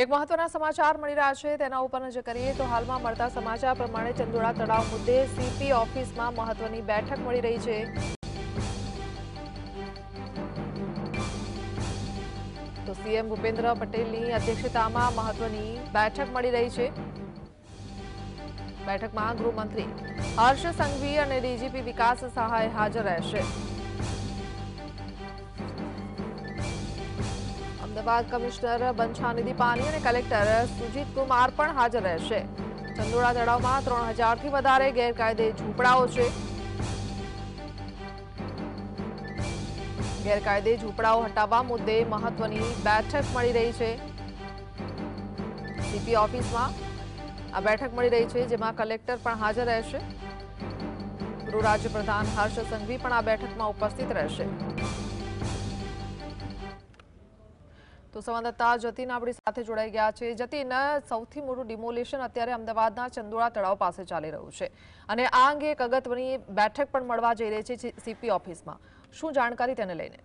એક મહત્વના સમાચાર મળી રહ્યા છે. તેના ઉપર નજર કરીએ તો હાલમાં મળતા સમાચાર પ્રમાણે ચંદોળા તળાવ મુદ્દે સીપી ઓફિસમાં મહત્વની બેઠક મળી રહી છે. તો સીએમ ભૂપેન્દ્ર પટેલની અધ્યક્ષતામાં મહત્વની બેઠક મળી રહી છે. બેઠકમાં ગૃહમંત્રી હર્ષ સંઘવી અને ડીજીપી વિકાસ સહાય હાજર રહેશે. અમદાવાદ કમિશનર બંછાનિધિ પાની અને કલેક્ટર સુજીત કુમાર પણ હાજર રહેશે. ચંદોળા તળાવમાં ત્રણ હજારથી વધારે ગેરકાયદે ઝૂંપડાઓ છે. ગેરકાયદે ઝૂંપડાઓ હટાવવા મુદ્દે મહત્વની બેઠક મળી રહી છે. સીપી ઓફિસમાં આ બેઠક મળી રહી છે, જેમાં કલેક્ટર પણ હાજર રહેશે. ગૃહ રાજ્યપ્રધાન હર્ષ સંઘવી પણ આ બેઠકમાં ઉપસ્થિત રહેશે. તો સંવાદદાતા જતીન આપણી સાથે જોડાઈ ગયા છે. જતીન, સૌથી મોટું ડિમોલેશન અત્યારે અમદાવાદના ચંદોળા તળાવ પાસે ચાલી રહ્યું છે. અને આ અંગે એક અગત્યની બેઠક પણ મળવા જઈ રહી છે સીપી ઓફિસમાં. શું જાણકારી તેને લઈને?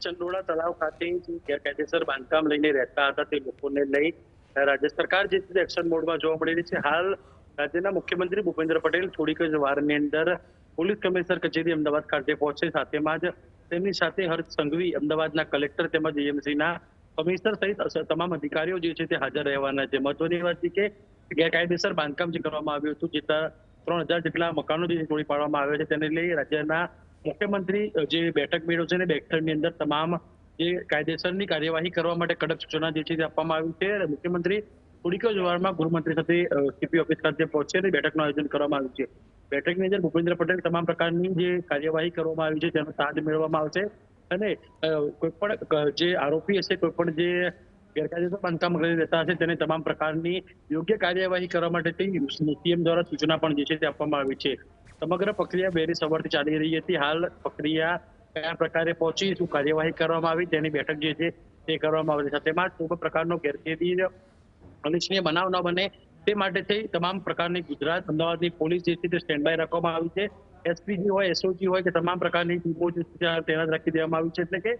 ચંડોળા તળાવ ખાતે જે ગેરકાયદેસર બાંધકામ લઈને રહેતા હતા તે લોકોને લઈ રાજ્ય સરકાર જે એક્શન મોડમાં જોવા મળી રહી છે. હાલ રાજ્યના મુખ્યમંત્રી ભૂપેન્દ્ર પટેલ થોડીક જ વારની અંદર પોલીસ કમિશનર કચેરી અમદાવાદ ખાતે પહોંચે. સાથેમાં જ તેમની સાથે હર્ષ સંઘવી, અમદાવાદના કલેક્ટર તેમજ એએમસીના કમિશનર સહિત તમામ અધિકારીઓ જે છે તે હાજર રહેવાના છે. મહત્વની વાત છે કે ગેરકાયદેસર બાંધકામ જે કરવામાં આવ્યું હતું જેટલા ત્રણ હજાર જેટલા મકાનો જે તોડી પાડવામાં આવ્યા છે, તેને લઈ રાજ્યના મુખ્યમંત્રી જે બેઠક મેળવ્યો છે ને બેઠકની અંદર તમામ જે કાયદેસરની કાર્યવાહી કરવા માટે કડક સૂચના જે છે તે આપવામાં આવી છે. મુખ્યમંત્રી થોડીક જ વારમાં ગૃહમંત્રી સાથે સીપી ઓફિસ ખાતે પહોંચશે અને બેઠકનું આયોજન કરવામાં આવ્યું છે. બેઠકની અંદર ભૂપેન્દ્ર પટેલ તમામ પ્રકારની જે કાર્યવાહી કરવામાં આવી છે, તેનો તાજ મેળવવામાં આવશે. અને કોઈ પણ જે આરોપી હશે કોઈ પણ જે ગેરકાયદેસર બાંધકામ કરી રહેતા હશે, તેને તમામ પ્રકારની યોગ્ય કાર્યવાહી કરવા માટે સીએમ દ્વારા સૂચના પણ જે છે તે આપવામાં આવી છે. સમગ્ર પ્રક્રિયા વહેલી સવારથી ચાલી રહી હતી. હાલ પ્રક્રિયા કયા પ્રકારે પહોંચી, શું કાર્યવાહી કરવામાં આવી, તેની બેઠક જે છે તે કરવામાં આવી છે. તેમાં કોઈ પ્રકારનો ગેરકાયદી અનિચ્છનીય બનાવ ન બને તે માટે થઈ તમામ પ્રકારની ગુજરાત, અમદાવાદની પોલીસ જે છે તે સ્ટેન્ડ બાય રાખવામાં આવી છે. એસપીજી હોય એસઓજી હોય કે તમામ પ્રકારની ટીમો જે છે તૈનાત રાખી દેવામાં આવી છે. એટલે કે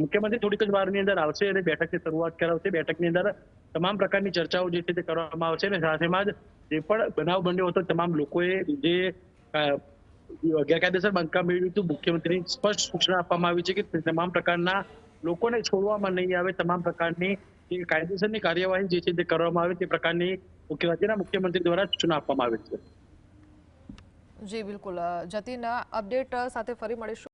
મુખ્યમંત્રી થોડીક જ વારની અંદર આવશે અને બેઠકની શરૂઆત કરાવશે. બેઠકની અંદર તમામ પ્રકારની ચર્ચાઓ જે છે તે કરવામાં આવશે અને સાથેમાં જ જે પણ બનાવ બન્યો હતો, તમામ લોકોએ જે ગેરકાયદેસર બાંધકામ મેળવ્યું હતું મુખ્યમંત્રી સ્પષ્ટ સૂચના આપવામાં આવી છે કે તમામ પ્રકારના લોકોને છોડવામાં નહીં આવે. તમામ પ્રકારની જે કાયદેસરની કાર્યવાહી જે છે તે કરવામાં આવે, તે પ્રકારની રાજ્યના મુખ્યમંત્રી દ્વારા સૂચના આપવામાં આવેલ છે. જી બિલકુલ. જતીન અપડેટ સાથે ફરી મળીશું.